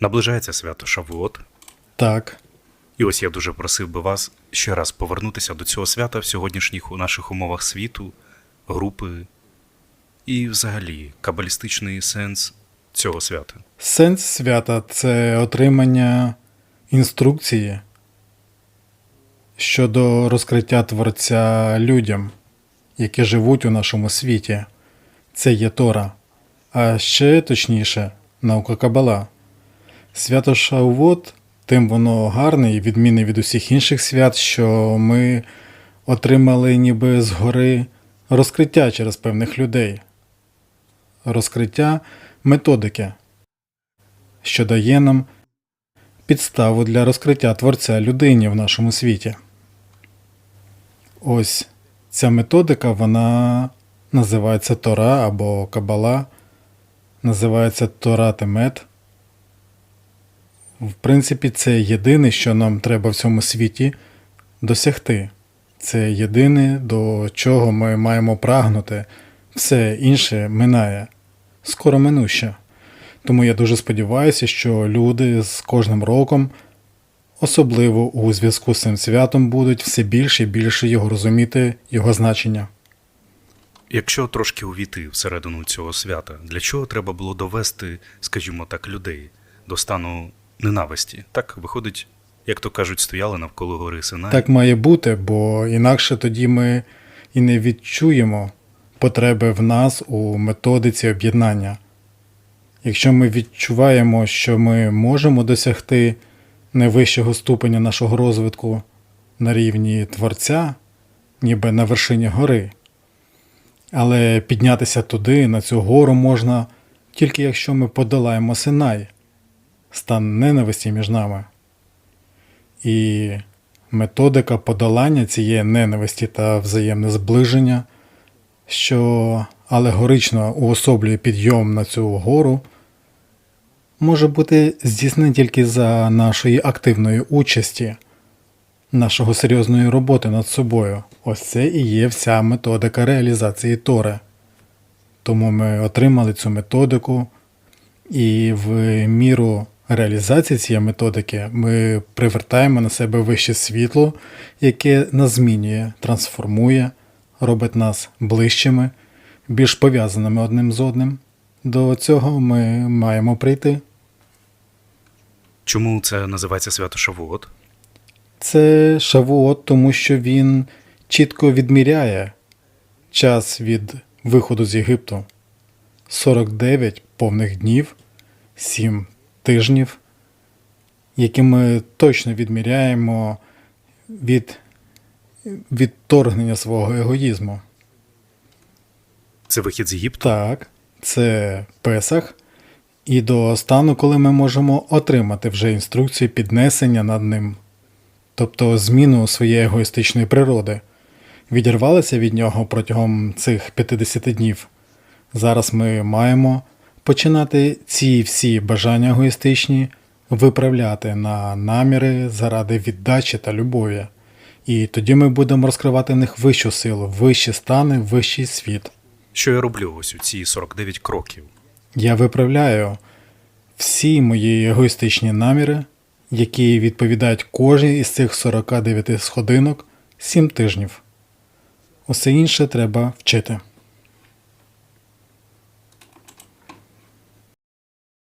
Наближається свято Шавуот, Так, і ось я дуже просив би вас ще раз повернутися до цього свята в сьогоднішніх у наших умовах світу, групи і взагалі кабалістичний сенс цього свята. сенс свята це отримання інструкції щодо розкриття Творця людям, які живуть у нашому світі. Це є Тора, а ще точніше, наука Кабала. Свято Шаувот, тим воно гарне і відмінне від усіх інших свят, що ми отримали ніби згори розкриття через певних людей, розкриття методики, що дає нам підставу для розкриття Творця людині в нашому світі. Ось ця методика, вона називається Тора або Кабала, називається Тора Темет. В принципі, це єдине, що нам треба в цьому світі досягти. Це єдине, до чого ми маємо прагнути. Все інше минає, скоро минуще. Тому я дуже сподіваюся, що люди з кожним роком, особливо у зв'язку з цим святом, будуть все більше і більше його розуміти, його значення. Якщо трошки увійти всередину цього свята, для чого треба було довести, скажімо так, людей до стану ненависті? Так виходить, як то кажуть, стояли навколо гори Синай. Так має бути, бо інакше тоді ми і не відчуємо потреби в нас у методиці об'єднання. Якщо ми відчуваємо, що ми можемо досягти найвищого ступеня нашого розвитку на рівні Творця, ніби на вершині гори, але піднятися туди, на цю гору можна тільки якщо ми подолаємо Синай, стан ненависті між нами. І методика подолання цієї ненависті та взаємне зближення, що алегорично уособлює підйом на цю гору, може бути здійснена тільки за нашої активної участі, нашого серйозної роботи над собою. Ось це і є вся методика реалізації Тори. Тому ми отримали цю методику, і в міру реалізації цієї методики ми привертаємо на себе вище світло, яке нас змінює, трансформує, робить нас ближчими, більш пов'язаними одним з одним. До цього ми маємо прийти. Чому це називається свято Шавуот? Це Шавуот, тому що він чітко відміряє час від виходу з Єгипту 49 повних днів, 7 тижнів, які ми точно відміряємо від відторгнення свого егоїзму. Це вихід з Єгипту? Так, це Песах, і до стану, коли ми можемо отримати вже інструкцію піднесення над ним, тобто зміну своєї егоїстичної природи. Відірвалися від нього протягом цих 50 днів. Зараз ми маємо починати ці всі бажання егоїстичні виправляти на наміри заради віддачі та любові. І тоді ми будемо розкривати в них вищу силу, вищі стани, вищий світ. Що я роблю ось у ці 49 кроків? Я виправляю всі мої егоїстичні наміри, які відповідають кожній із цих 49 сходинок 7 тижнів. Усе інше треба вчити.